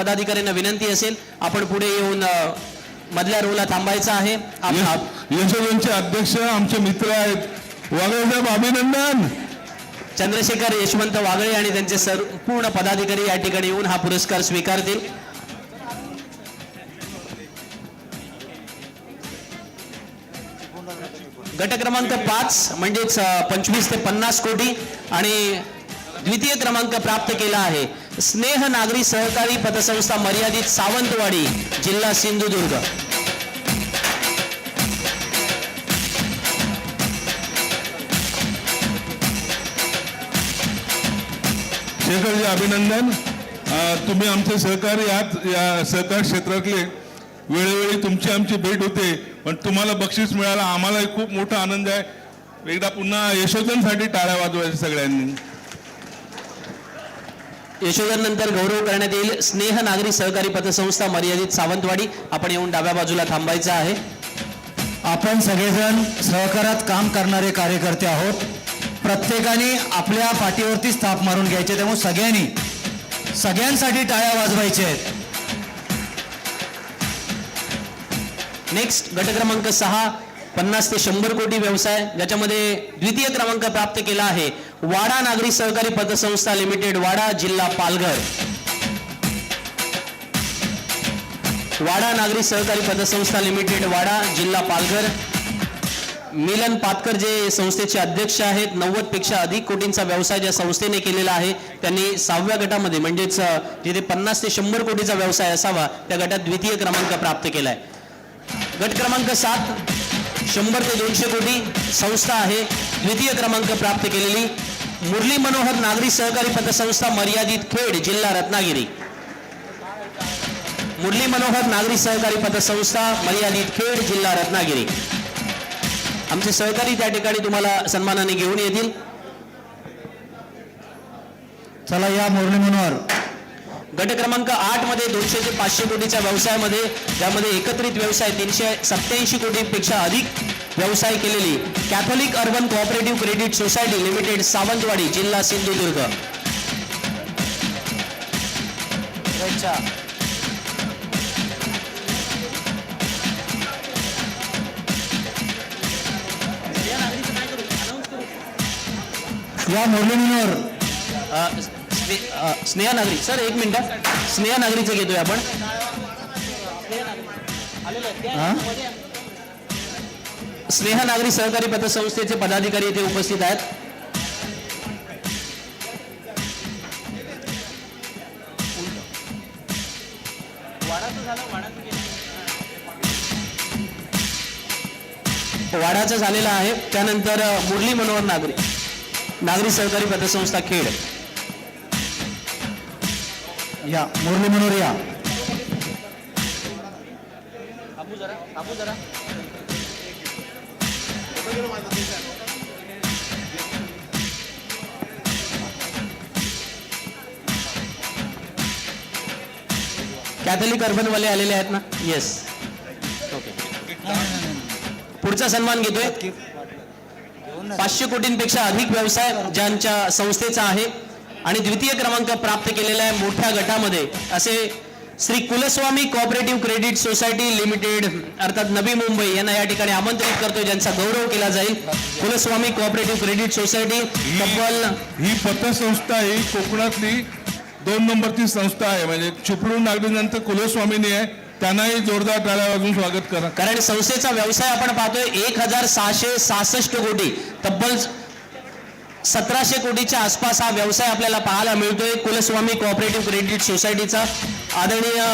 पदाधिकाऱ्यांना विनंती असेल आपण पुढे येऊन मधल्या रोला थांबायचं आहे. आप- आप- यश- यशोदनचे अध्यक्ष आमचे मित्र आहेत. वागळे साहेब अभिनंदन! चंद्रशेखर यशवंत वागळे आणि त्यांचे संपूर्ण पदाधिकारी या ठिकाणी येऊन हा पुरस्कार स्वीकारतील. गट क्रमांक पाच म्हणजेच पंचवीस ते पन्नास कोटी आणि द्वितीय क्रमांक प्राप्त केला आहे. स्नेह नागरी सहकारी पतसंस्था मर्यादित सावंतवाडी जिल्हा सिंधुदुर्ग. शेखरजी अभिनंदन. तुम्ही आमचे सहकारी आहात. या सहकार क्षेत्रातले वेळोवेळी तुमची आमची भेट होते. पण तुम्हाला बक्षीस मिळालं आम्हालाही खूप मोठा आनंद आहे. एकदा पुन्हा यशोधनसाठी टाळ्या वाजवायच्या सगळ्यांनी. यशोधनंतर गौरव करण्यात येईल. स्नेह नागरी सहकारी पतसंस्था मर्यादित सावंतवाडी. आपण येऊन डाव्या बाजूला थांबायचं आहे. आपण सगळेजण सहकारात काम करणारे कार्यकर्ते आहोत. प्रत्येकाने आपल्या पाठीवरती स्थाप मारून घ्यायचे. त्यामुळे सगळ्यांनी सगळ्यांसाठी टाळ्या वाजवायच्या आहेत. नेक्स्ट गट क्रमांक सहा पन्नास ते शंभर कोटी व्यवसाय. ज्याच्यामध्ये द्वितीय क्रमांक प्राप्त केला आहे. वाडा नागरी सहकारी पतसंस्था लिमिटेड वाडा जिल्हा पालघर. वाडा नागरी सहकारी पतसंस्था लिमिटेड वाडा जिल्हा पालघर. मिलन पातकर जे संस्थेचे अध्यक्ष आहेत नव्वदपेक्षा अधिक कोटींचा व्यवसाय ज्या संस्थेने केलेला आहे त्यांनी सहाव्या गटामध्ये म्हणजेच जिथे पन्नास ते शंभर कोटीचा व्यवसाय असावा त्या गटात द्वितीय क्रमांक प्राप्त केलाय. गट क्रमांक सात शंभर ते दोनशे कोटी संस्था आहे. द्वितीय क्रमांक प्राप्त केलेली मुरली मनोहर नागरी सहकारी पतसंस्था मर्यादित खेड जिल्हा रत्नागिरी. मुरली मनोहर नागरी सहकारी पतसंस्था मर्यादित खेड जिल्हा रत्नागिरी. आमचे सहकारी त्या ठिकाणी तुम्हाला सन्मानाने घेऊन येतील. चला या मुरली मनोहर. गट क्रमांक आठमध्ये दोनशे ते पाचशे कोटीच्या व्यवसायामध्ये ज्यामध्ये एकत्रित व्यवसाय तीनशे सत्याऐंशी कोटीपेक्षा अधिक व्यवसाय केलेली Catholic urban cooperative credit society limited Sawantwadi जिल्हा सिंधुदुर्ग. या मुरली मनोहर अ, स्ने- स्नेहा नागरी. सर एक मिनिट. स्नेहा नागरीचं घेतोय आपण. स्नेहा नागरी सहकारी पतसंस्थेचे पदाधिकारी येथे उपस्थित आहेत. वाडाचं झालेलं आहे. त्यानंतर मुरली मनोहर नागरी. नागरी सहकारी पतसंस्था खेड. या मुरली मनोहर या. कॅथलिक अर्बनवाले आलेले आहेत ना? येस ओके पुढचा सन्मान घेतोय. पाचशे कोटींपेक्षा अधिक व्यवसाय ज्यांच्या संस्थेचा आहे. आणि द्वितीय क्रमांक प्राप्त केलेला आहे मोठ्या गटामध्ये. असे Shri Kulswami cooperative credit society limited अर्थात नवी मुंबई यांना या ठिकाणी आमंत्रित करतोय ज्यांचा गौरव केला जाईल. कुलस्वामी कोऑपरेटिव्ह क्रेडिट सोसायटी तब्बल ही पतसंस्था ही कोकणातली दोन नंबरची संस्था आहे. म्हणजे चिपळूण नागरिकांचं कुलस्वामिनी आहे त्यांनाही जोरदार टाळ्या वाजून स्वागत करा. कारण संस्थेचा व्यवसाय आपण पाहतोय एक हजार सहाशे सहासष्ट कोटी तब्बल सतराशे कोटीच्या आसपास हा व्यवसाय आपल्याला पाहायला मिळतोय. कुलस्वामी कोऑपरेटिव्ह क्रेडिट सोसायटीचा आदरणीय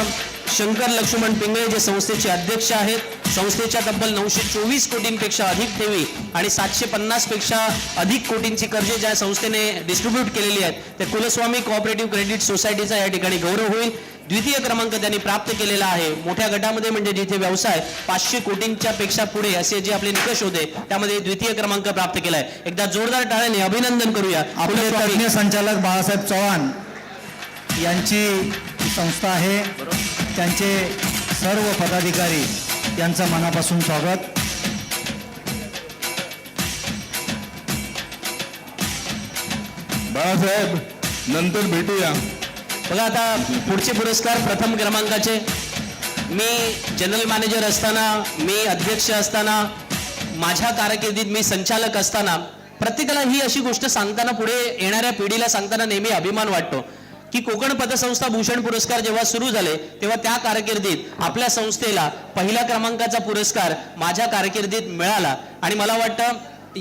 शंकर लक्ष्मण पिंगळे जे संस्थेचे अध्यक्ष आहेत. संस्थेच्या तब्बल नऊशे चोवीस कोटींपेक्षा अधिक ठेवी आणि सातशे पन्नासपेक्षा अधिक कोटींची कर्जे ज्या संस्थेने डिस्ट्रीब्यूट केलेली आहेत ते कुलस्वामी कोऑपरेटिव्ह क्रेडिट सोसायटीचा या ठिकाणी गौरव होईल. द्वितीय क्रमांक त्यांनी प्राप्त केलेला आहे. मोठ्या गटामध्ये म्हणजे जिथे व्यवसाय पाचशे कोटींच्या पेक्षा पुढे असे जे आपले निकष होते त्यामध्ये द्वितीय क्रमांक प्राप्त केलाय. एकदा जोरदार टाळ्याने अभिनंदन करूया. आपले संचालक बाळासाहेब चव्हाण यांची संस्था आहे. त्यांचे सर्व पदाधिकारी यांचं मनापासून स्वागत. बाळासाहेब नंतर भेटूया. बघा आता पुढचे पुरस्कार प्रथम क्रमांकाचे. मी जनरल मॅनेजर असताना मी अध्यक्ष असताना माझ्या कारकिर्दीत मी संचालक असताना प्रत्येकाला ही अशी गोष्ट सांगताना पुढे येणाऱ्या पिढीला सांगताना नेहमी अभिमान वाटतो की कोकण पतसंस्था भूषण पुरस्कार जेव्हा सुरू झाले तेव्हा त्या कारकिर्दीत आपल्या संस्थेला पहिल्या क्रमांकाचा पुरस्कार माझ्या कारकिर्दीत मिळाला. आणि मला वाटतं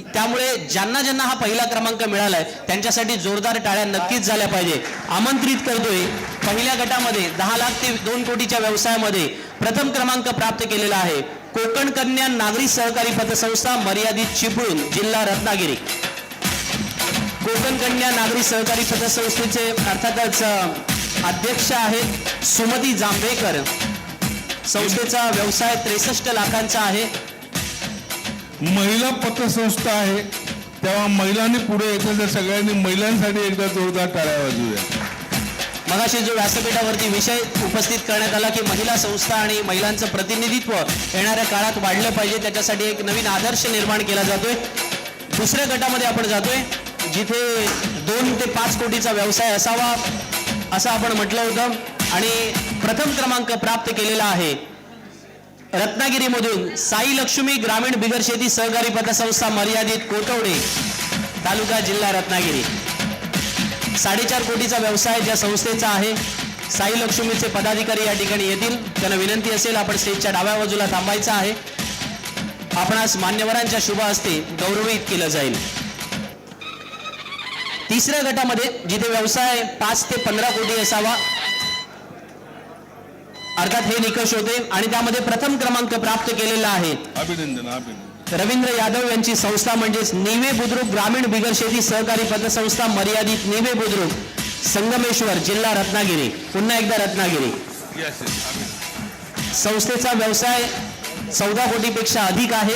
त्यामुळे ज्यांना ज्यांना हा पहिला क्रमांक मिळालाय त्यांच्यासाठी जोरदार टाळ्या नक्कीच झाल्या पाहिजे. आमंत्रित करतोय पहिल्या गटामध्ये दहा लाख ते दोन कोटीच्या व्यवसायामध्ये प्रथम क्रमांक प्राप्त केलेला आहे. कोकण कन्या नागरी सहकारी पतसंस्था मर्यादित चिपळूण जिल्हा रत्नागिरी. कोकण कन्या नागरी सहकारी पतसंस्थेचे अर्थातच अध्यक्ष आहेत सुमती जांभेकर. संस्थेचा व्यवसाय त्रेसष्ट लाखांचा आहे. महिला पतसंस्था आहे तेव्हा महिलांनी पुढे येतं तर सगळ्यांनी महिलांसाठी एकदा जोरदार टाळ्या वाजूया मगाशी जो व्यासपीठावरती विषय उपस्थित करण्यात आला की महिला संस्था आणि महिलांचं प्रतिनिधित्व येणाऱ्या काळात वाढलं पाहिजे त्याच्यासाठी एक नवीन आदर्श निर्माण केला जातोय. दुसऱ्या गटामध्ये आपण जातोय जिथे दोन ते पाच कोटीचा व्यवसाय असावा असं आपण म्हटलं होतं. आणि प्रथम क्रमांक प्राप्त केलेला आहे. रत्नागिरीमधून साई लक्ष्मी ग्रामीण बिगर शेती सहकारी पतसंस्था मर्यादित कोटवडे तालुका जिल्हा रत्नागिरी. साडेचार कोटीचा व्यवसाय ज्या संस्थेचा आहे साई लक्ष्मीचे पदाधिकारी या ठिकाणी येतील. त्यांना विनंती असेल आपण स्टेजच्या डाव्या बाजूला थांबायचं आहे. आपणास मान्यवरांच्या शुभ हस्ते गौरवित केलं जाईल. तिसऱ्या गटामध्ये जिथे व्यवसाय पाच ते पंधरा कोटी असावा अर्थात हे निकष होते आणि त्यामध्ये प्रथम क्रमांक प्राप्त केलेला आहे. अभिनंदन अभिनंदन. रवींद्र यादव यांची संस्था म्हणजेच निवे बुद्रुक ग्रामीण बिगर शेती सहकारी पतसंस्था मर्यादित निवे बुद्रुक संगमेश्वर जिल्हा रत्नागिरी. पुन्हा एकदा रत्नागिरी. संस्थेचा व्यवसाय चौदा कोटीपेक्षा अधिक आहे.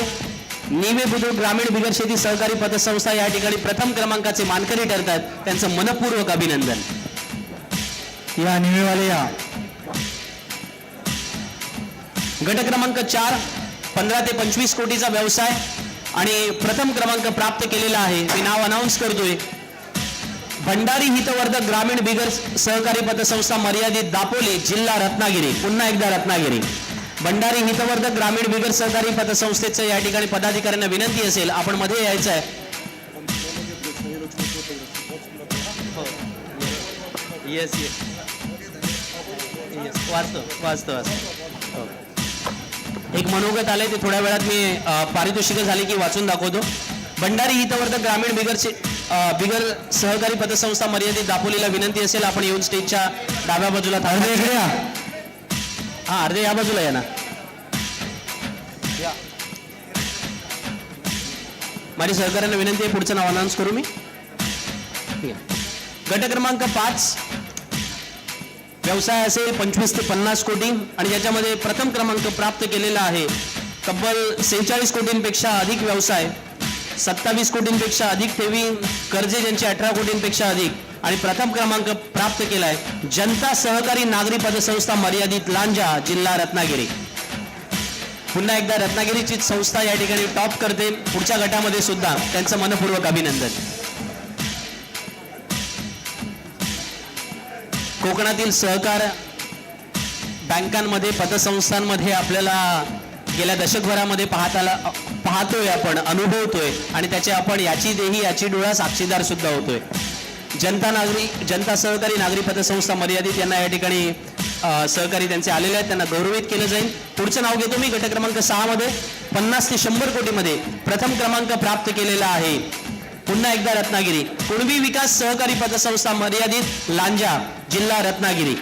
निवे बुद्रुक ग्रामीण बिगर शेती सहकारी पतसंस्था या ठिकाणी प्रथम क्रमांकाचे मानकरी ठरतात. त्यांचं मनपूर्वक अभिनंदन. या निमेवाले या. गट क्रमांक चार पंधरा ते पंचवीस कोटीचा व्यवसाय आणि प्रथम क्रमांक प्राप्त केलेला आहे. मी नाव अनाऊन्स करतोय. भंडारी हितवर्धक ग्रामीण बिगर सहकारी पतसंस्था मर्यादित दापोली जिल्हा रत्नागिरी. पुन्हा एकदा रत्नागिरी. भंडारी हितवर्धक ग्रामीण बिगर सहकारी पतसंस्थेचं या ठिकाणी पदाधिकाऱ्यांना विनंती असेल आपण मध्ये यायचं आहे. हो. येस येस वाचतो वाचतो वाचतो. हो. एक मनोगत आलंय ते थोड्या वेळात मी पारितोषिकं झाली की वाचून दाखवतो. भंडारी हितवर्धक ग्रामीण बिगरचे बिगर सहकारी पतसंस्था मर्यादित दापोलीला विनंती असेल आपण येऊन स्टेजच्या डाव्या बाजूला अर्धे थांबा इकडे या. हा अर्धे या बाजूला या ना. माझ्या सहकार्यांना विनंती आहे पुढचं नाव अनाऊन्स करू मी. गट क्रमांक पाच व्यवसाय असेल पंचवीस ते पन्नास कोटी आणि ज्याच्यामध्ये प्रथम क्रमांक प्राप्त केलेला आहे. तब्बल सेहेचाळीस कोटींपेक्षा अधिक व्यवसाय सत्तावीस कोटींपेक्षा अधिक ठेवी कर्जे ज्यांचे अठरा कोटींपेक्षा अधिक आणि प्रथम क्रमांक प्राप्त केलाय जनता सहकारी नागरी पतसंस्था मर्यादित लांजा जिल्हा रत्नागिरी. पुन्हा एकदा रत्नागिरीची संस्था या ठिकाणी टॉप करते. पुढच्या गटामध्ये सुद्धा त्यांचं मनपूर्वक अभिनंदन. कोकणातील सहकार बँकांमध्ये पतसंस्थांमध्ये आपल्याला गेल्या दशकभरामध्ये पाहताला पाहतोय आपण अनुभवतोय. आणि त्याचे आपण याची देही याची डोळा साक्षीदार सुद्धा होतोय. जनता नागरी जनता सहकारी नागरी पतसंस्था मर्यादित यांना या ठिकाणी सहकारी त्यांचे आलेले आहेत. त्यांना गौरवित केलं जाईल. पुढचं नाव घेतो मी. गट क्रमांक सहामध्ये पन्नास ते शंभर कोटीमध्ये प्रथम क्रमांक प्राप्त केलेला आहे. पुन्हा एकदा रत्नागिरी. कुणबी विकास सहकारी पतसंस्था मर्यादित लांजा. जिल्हा रत्नागिरी.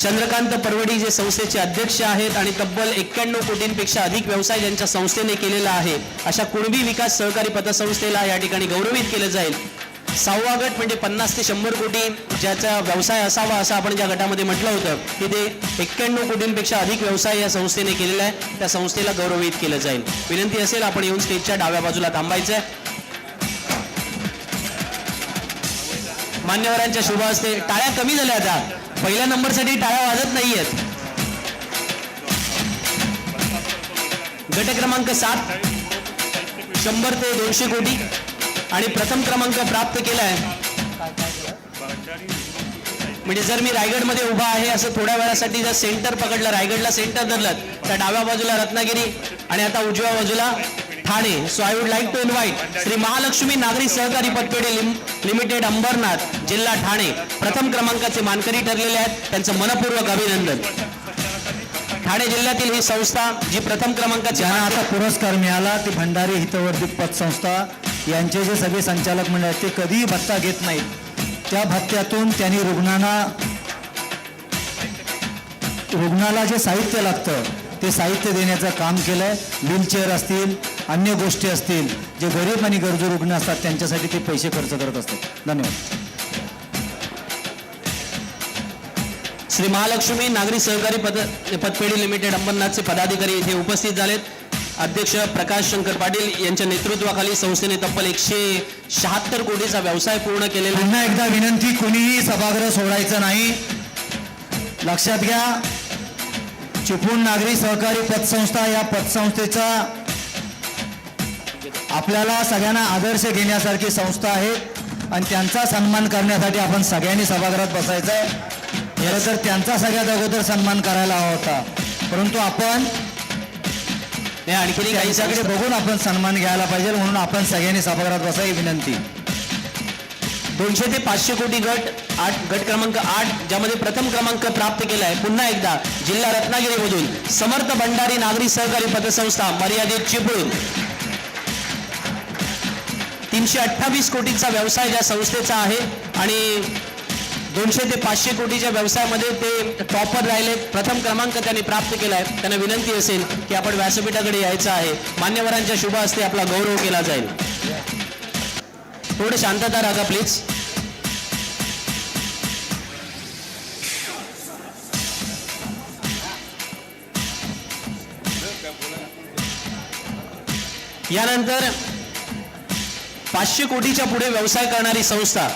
चंद्रकांत परवडी जे संस्थेचे अध्यक्ष आहेत आणि तब्बल एक्क्याण्णव कोटींपेक्षा अधिक व्यवसाय ज्यांच्या संस्थेने केलेला आहे अशा कुणबी विकास सहकारी पतसंस्थेला या ठिकाणी गौरवित केलं जाईल. सहावा गट म्हणजे पन्नास ते शंभर कोटी ज्याचा व्यवसाय असावा असं आपण ज्या गटामध्ये म्हटलं होतं तिथे एक्क्याण्णव कोटींपेक्षा अधिक व्यवसाय या संस्थेने केलेला आहे त्या संस्थेला गौरवित केलं जाईल. विनंती असेल आपण येऊन स्टेजच्या डाव्या बाजूला थांबायचं आहे. मान्यवरांच्या शुभ असते टाळ्या कमी झाल्या आता. पहिल्या नंबरसाठी टाळ्या वाजत नाहीयेत. गट क्रमांक सात. शंभर ते दोनशे कोटी. आणि प्रथम क्रमांक प्राप्त केलाय. म्हणजे जर मी रायगडमध्ये उभा आहे असं थोड्या वेळासाठी जर सेंटर पकडलं रायगडला सेंटर धरलं तर डाव्या बाजूला रत्नागिरी आणि आता उजव्या बाजूला Thane so I would like to invite Shri Mahalakshmi नागरी सहकारी पतपेढे लिम लिमिटेड अंबरनाथ जिल्हा ठाणे. प्रथम क्रमांकाचे मानकरी ठरलेले आहेत. त्यांचं मनपूर्वक अभिनंदन. ठाणे जिल्ह्यातील ही संस्था जी प्रथम क्रमांकाची आता पुरस्कार मिळाला ती भंडारी हितवर्धित पतसंस्था यांचे जे सगळे संचालक मंडळ आहेत ते कधीही भत्ता घेत नाहीत. त्या भत्त्यातून त्यांनी रुग्णांना रुग्णाला जे साहित्य लागतं ते साहित्य देण्याचं काम केलंय. व्हीलचेअर असतील अन्य गोष्टी असतील जे गरीब आणि गरजू रुग्ण असतात त्यांच्यासाठी ते पैसे खर्च करत असतात. धन्यवाद. श्री महालक्ष्मी नागरी सहकारी पद पतपेढी लिमिटेड अंबरनाथचे पदाधिकारी इथे उपस्थित झालेत. अध्यक्ष प्रकाश शंकर पाटील यांच्या नेतृत्वाखाली संस्थेने तब्बल एकशे शहात्तर कोटीचा व्यवसाय पूर्ण केलेला. पुन्हा एकदा विनंती कुणीही सभागृह सोडायचं नाही. लक्षात घ्या चिपळूण नागरी सहकारी पतसंस्था या पतसंस्थेचा आपल्याला सगळ्यांना आदर्श घेण्यासारखी संस्था आहे आणि त्यांचा सन्मान करण्यासाठी आपण सगळ्यांनी सभागृहात बसायचं. आहे खरं तर त्यांचा सगळ्यात अगोदर सन्मान करायला हवा होता. परंतु आपण आणखी काही त्यांच्याकडे संस्था- बघून आपण सन्मान घ्यायला पाहिजे म्हणून आपण सगळ्यांनी सभागृहात बसा ही विनंती. दोनशे ते पाचशे कोटी गट आठ गट क्रमांक आठ ज्यामध्ये प्रथम क्रमांक प्राप्त केला आहे पुन्हा एकदा जिल्हा रत्नागिरीमधून समर्थ भंडारी नागरी सहकारी पतसंस्था मर्यादित चिपळूण. तीनशे अठ्ठावीस कोटीचा व्यवसाय ज्या संस्थेचा आहे आणि दोनशे ते पाचशे कोटीच्या व्यवसायामध्ये ते टॉपर राहिले. प्रथम क्रमांक त्यांनी प्राप्त केला आहे. त्यांना विनंती असेल की आपण व्यासपीठाकडे यायचं आहे. मान्यवरांच्या शुभ हस्ते आपला गौरव केला जाईल. थोडं शांतता राहा प्लीज यानंतर पाचशे कोटीच्या पुढे व्यवसाय करणारी संस्था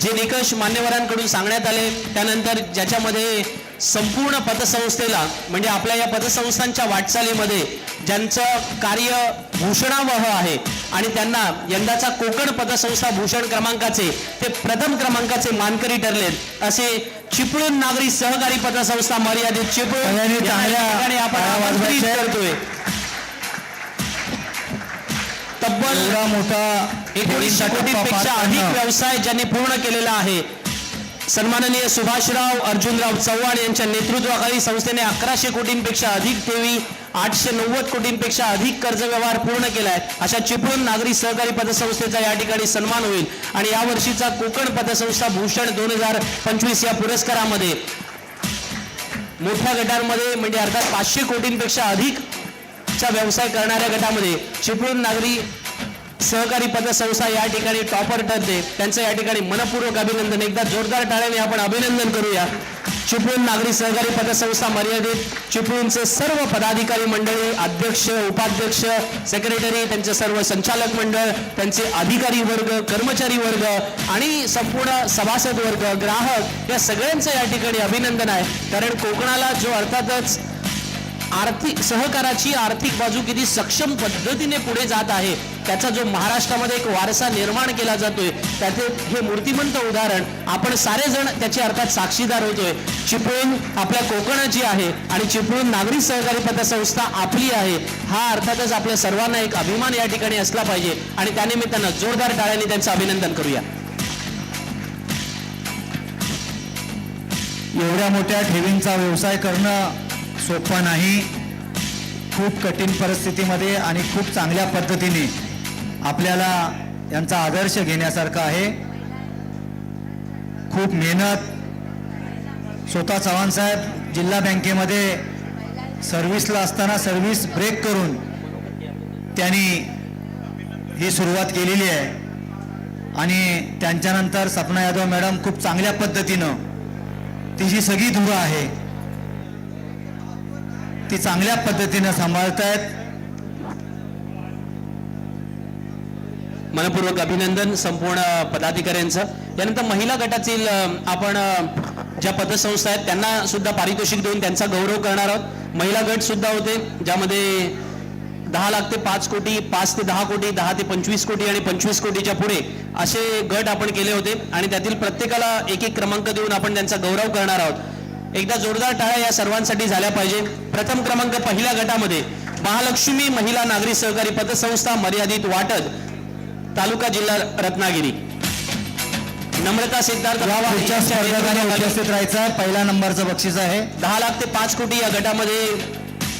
जे निकष मान्यवरांकडून सांगण्यात आले त्यानंतर ज्याच्यामध्ये संपूर्ण पतसंस्थेला म्हणजे आपल्या या पतसंस्थांच्या वाटचालीमध्ये ज्यांचं कार्य भूषणावह आहे आणि त्यांना यंदाचा कोकण पतसंस्था भूषण क्रमांकाचे ते प्रथम क्रमांकाचे मानकरी ठरलेत असे चिपळूण नागरी सहकारी पतसंस्था मर्यादित चिपळूण सगळ्यांनी तब्बल एवढा मोठा एकोणीसशे अधिक व्यवसाय ज्यांनी पूर्ण केलेला आहे. सन्माननीय सुभाषराव अर्जुनराव चव्हाण यांच्या नेतृत्वाखाली संस्थेने अकराशे कोटींपेक्षा अधिक ठेवी आठशे नव्वद कोटींपेक्षा अधिक कर्ज व्यवहार पूर्ण केलाय. अशा चिपळूण नागरी सहकारी पतसंस्थेचा या ठिकाणी सन्मान होईल. आणि या वर्षीचा कोकण पतसंस्था भूषण दोन हजार पंचवीस या पुरस्कारामध्ये. मोठ्या गटांमध्ये म्हणजे अर्थात पाचशे कोटींपेक्षा अधिक अशा व्यवसाय करणाऱ्या गटामध्ये चिपळूण नागरी सहकारी पतसंस्था या ठिकाणी टॉपर ठरते. त्यांचं या ठिकाणी मनपूर्वक अभिनंदन. एकदा जोरदार टाळ्याने आपण अभिनंदन करूया. चिपळूण नागरी सहकारी पतसंस्था मर्यादित चिपळूणचे सर्व पदाधिकारी मंडळी अध्यक्ष उपाध्यक्ष सेक्रेटरी त्यांचे सर्व संचालक मंडळ त्यांचे अधिकारी वर्ग कर्मचारी वर्ग आणि संपूर्ण सभासद वर्ग ग्राहक या सगळ्यांचं या ठिकाणी अभिनंदन आहे. कारण कोकणाला जो अर्थातच आर्थिक सहकाराची आर्थिक बाजू किती सक्षम पद्धतीने पुढे जात आहे त्याचा जो महाराष्ट्रामध्ये एक वारसा निर्माण केला जातोय त्याचे हे मूर्तिमंत उदाहरण आपण सारेजण त्याच्या त्याचे अर्थात साक्षीदार होतोय. चिपळूण आपल्या कोकणाची आहे आणि चिपळूण नागरी सहकारी पतसंस्था आपली आहे हा अर्थातच आपल्या सर्वांना एक अभिमान या ठिकाणी असला पाहिजे. आणि त्यानिमित्तानं जोरदार टाळ्यांनी त्यांचं अभिनंदन करूया. एवढ्या मोठ्या ठेवींचा व्यवसाय करणं सोपं नाही. खूप कठीण परिस्थितीमध्ये आणि खूप चांगल्या पद्धतीने आपल्याला यांचा आदर्श घेण्यासारखा आहे. खूप मेहनत. स्वतः चव्हाण साहेब जिल्हा बँकेमध्ये सर्व्हिसला असताना सर्व्हिस ब्रेक करून त्यांनी ही सुरुवात केलेली आहे. आणि त्यांच्यानंतर सपना यादव मॅडम खूप चांगल्या पद्धतीनं तिची सगळी धुरं आहे ती चांगल्या पद्धतीनं सांभाळतायत. मनपूर्वक अभिनंदन संपूर्ण पदाधिकाऱ्यांचं. यानंतर महिला गटातील आपण ज्या पतसंस्था आहेत त्यांना सुद्धा पारितोषिक देऊन त्यांचा गौरव करणार आहोत. महिला गट सुद्धा होते ज्यामध्ये दहा लाख ते पाच कोटी पाच ते दहा कोटी दहा ते पंचवीस कोटी आणि पंचवीस कोटीच्या पुढे असे गट आपण केले होते. आणि त्यातील प्रत्येकाला एक एक क्रमांक देऊन आपण त्यांचा गौरव करणार आहोत. एकदा जोरदार टाळ्या या सर्वांसाठी झाल्या पाहिजे. प्रथम क्रमांक पहिल्या गटामध्ये महालक्ष्मी महिला नागरी सहकारी पतसंस्था मर्यादित वाटद तालुका जिल्हा रत्नागिरी. नम्रता सिद्धार्थ उपस्थित राहायचं. आहे पहिल्या नंबरचं बक्षीस आहे. दहा लाख ते पाच कोटी या गटामध्ये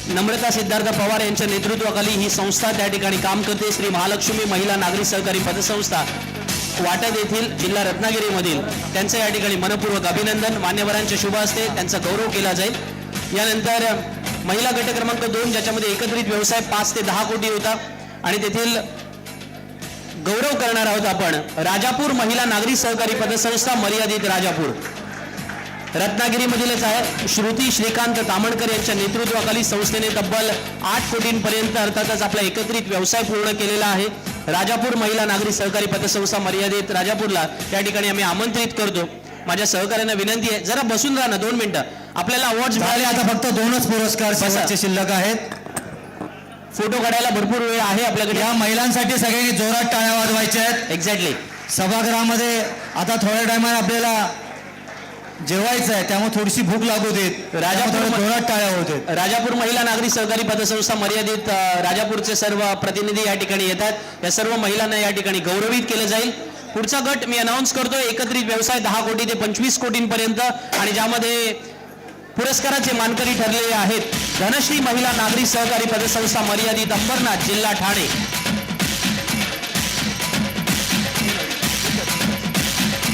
नम्रता सिद्धार्थ पवार यांच्या नेतृत्वाखाली ही संस्था त्या ठिकाणी काम करते. श्री महालक्ष्मी महिला नागरी सहकारी पतसंस्था वाटद येथील जिल्हा रत्नागिरीमधील त्यांचं या ठिकाणी मनपूर्वक अभिनंदन. मान्यवरांच्या शुभ असते त्यांचा गौरव केला जाईल. यानंतर महिला गट क्रमांक दोन ज्याच्यामध्ये एकत्रित व्यवसाय पाच ते दहा कोटी होता. आणि तेथील गौरव करणार आहोत आपण राजापूर महिला नागरी सहकारी पतसंस्था मर्यादित राजापूर. रत्नागिरीमधीलच आहे. श्रुती श्रीकांत तामणकर यांच्या नेतृत्वाखाली संस्थेने तब्बल आठ कोटींपर्यंत अर्थातच आपला एकत्रित व्यवसाय पूर्ण केलेला आहे. राजापूर महिला नागरी सहकारी पतसंस्था मर्यादित राजापूरला त्या ठिकाणी आम्ही आमंत्रित करतो. माझ्या सहकार्यांना विनंती आहे. जरा बसून राहा ना दोन मिनिटं. आपल्याला अवॉर्ड झाले मिळाले. आता फक्त दोनच पुरस्कार शिल्लक आहेत. फोटो काढायला भरपूर वेळ आहे आपल्याकडे. या महिलांसाठी सगळ्यांनी जोरात टाळ्या वाजवायच्या आहेत. एक्झॅक्टली सभागृहामध्ये आता थोड्या टायमात आपल्याला जेवायचं आहे त्यामुळे थोडीशी भूक लागू देत. राजापूर- जोरात टाळ्या होत राजापूर महिला नागरी सहकारी पतसंस्था मर्यादित राजापूरचे सर्व प्रतिनिधी या ठिकाणी येतात. या सर्व महिलांना या ठिकाणी गौरवित केलं जाईल. पुढचा गट मी अनाऊन्स करतो एकत्रित व्यवसाय दहा कोटी ते पंचवीस कोटींपर्यंत. आणि ज्यामध्ये पुरस्काराचे मानकरी ठरलेले आहेत. धनश्री महिला नागरी सहकारी पतसंस्था मर्यादित अंबरनाथ जिल्हा ठाणे.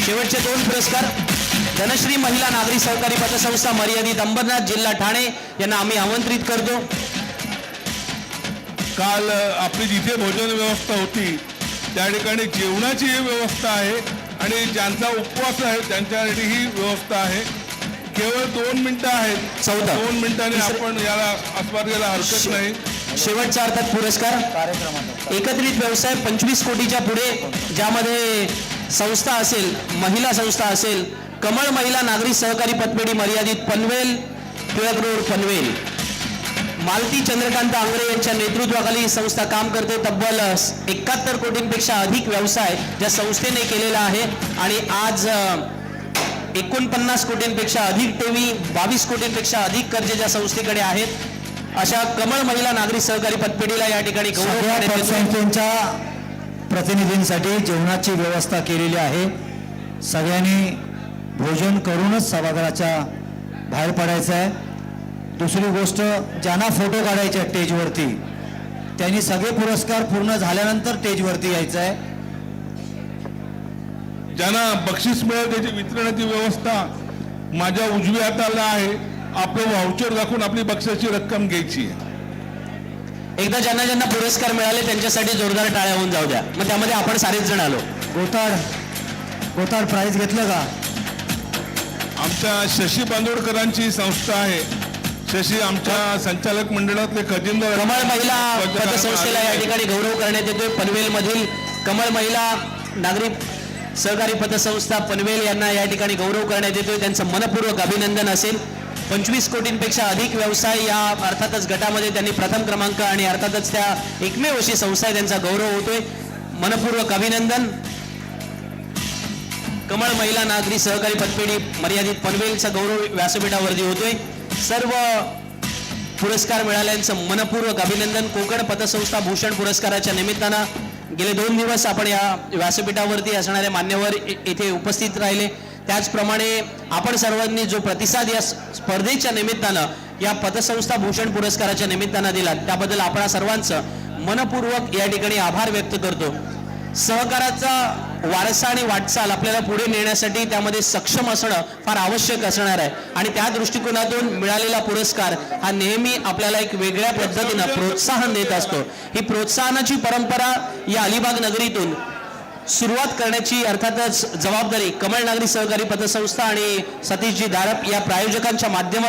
शेवटचे दोन पुरस्कार. धनश्री महिला नागरी सहकारी पतसंस्था मर्यादित अंबरनाथ जिल्हा ठाणे यांना आम्ही आमंत्रित करतो. काल आपली जिथे भोजन व्यवस्था होती त्या ठिकाणी जेवणाची ही व्यवस्था आहे आणि ज्यांचा उपवास आहे त्यांच्यासाठी ही व्यवस्था आहे. केवळ दोन मिनिटं आहेत. चौदा. दोन मिनिटांनी आपण याला आस्वाद घ्यायला हरकत नाही. शेवटचा अर्थात पुरस्कार. एकत्रित व्यवसाय पंचवीस कोटीच्या पुढे ज्यामध्ये संस्था असेल महिला संस्था असेल कमळ महिला नागरी सहकारी पतपेढी मर्यादित पनवेल टिळक रोड पनवेल. मालती चंद्रकांत आंग्रे यांच्या नेतृत्वाखाली ही संस्था काम करते. तब्बल एकाहत्तर कोटींपेक्षा अधिक व्यवसाय ज्या संस्थेने केलेला आहे. आणि आज एकोणपन्नास कोटींपेक्षा अधिक ठेवी बावीस कोटींपेक्षा अधिक कर्ज ज्या संस्थेकडे आहेत. अशा कमळ महिला नागरी सहकारी पतपेढीला या ठिकाणी गौरव सगळ्या करण्यात येतो. पतसंस्थेच्या प्रतिनिधींसाठी जेवणाची व्यवस्था केलेली आहे. सगळ्यांनी भोजन करूनच सभागृहाच्या बाहेर पडायचं आहे. दुसरी गोष्ट ज्यांना फोटो काढायचे आहेत स्टेजवरती त्यांनी सगळे पुरस्कार पूर्ण झाल्यानंतर स्टेजवरती यायचं आहे. ज्यांना बक्षीस मिळेल त्याची वितरणाची व्यवस्था माझ्या उजव्या हाताला आहे. आपलं व्हाउचर दाखवून आपली बक्षाची रक्कम घ्यायची आहे. एकदा ज्यांना ज्यांना पुरस्कार मिळाले त्यांच्यासाठी जोरदार टाळ्या होऊन जाऊ द्या. मग त्यामध्ये आपण सारेच जण आलो. गोताड गोताड प्राईज घेतलं का? आमच्या शशी बांदोडकरांची संस्था आहे. शशी आमच्या संचालक मंडळातले खजिनदार कमळ महिला पतसंस्थेला या ठिकाणी गौरव करण्यात येतोय. पनवेल मधील कमळ महिला नागरी सहकारी पतसंस्था पनवेल यांना या ठिकाणी गौरव करण्यात येतोय. त्यांचं मनपूर्वक अभिनंदन असेल. पंचवीस कोटींपेक्षा अधिक व्यवसाय या अर्थातच गटामध्ये त्यांनी प्रथम क्रमांक आणि अर्थातच त्या एकमेव अशी संस्था आहे. त्यांचा गौरव होतोय. मनपूर्वक अभिनंदन. कमळ महिला नागरी सहकारी पतपेढी मर्यादित पनवेलचा गौरव व्यासपीठावरती होतोय. सर्व पुरस्कार मिळाल्यांचं मनपूर्वक अभिनंदन. कोकण पतसंस्था भूषण पुरस्काराच्या निमित्तानं गेले दोन दिवस आपण या व्यासपीठावरती असणारे मान्यवर येथे इथे उपस्थित राहिले. त्याचप्रमाणे आपण सर्वांनी जो प्रतिसाद या स्पर्धेच्या निमित्तानं या पतसंस्था भूषण पुरस्काराच्या निमित्तानं दिला त्याबद्दल आपण सर्वांचं मनपूर्वक या ठिकाणी आभार व्यक्त करतो. सहकाराचा वारसा आणि वाटचाल आपल्याला पुढे नेण्यासाठी त्यामध्ये सक्षम असणं फार आवश्यक असणार आहे. आणि त्या दृष्टिकोनातून मिळालेला पुरस्कार हा नेहमी आपल्याला एक वेगळ्या पद्धतीनं प्रोत्साहन देत असतो. ही प्रोत्साहनाची परंपरा या अलिबाग नगरीतून सुरुवात करण्याची अर्थातच जबाबदारी कमळ नागरी सहकारी पतसंस्था आणि सतीशजी दारप या प्रायोजकांच्या माध्यमातून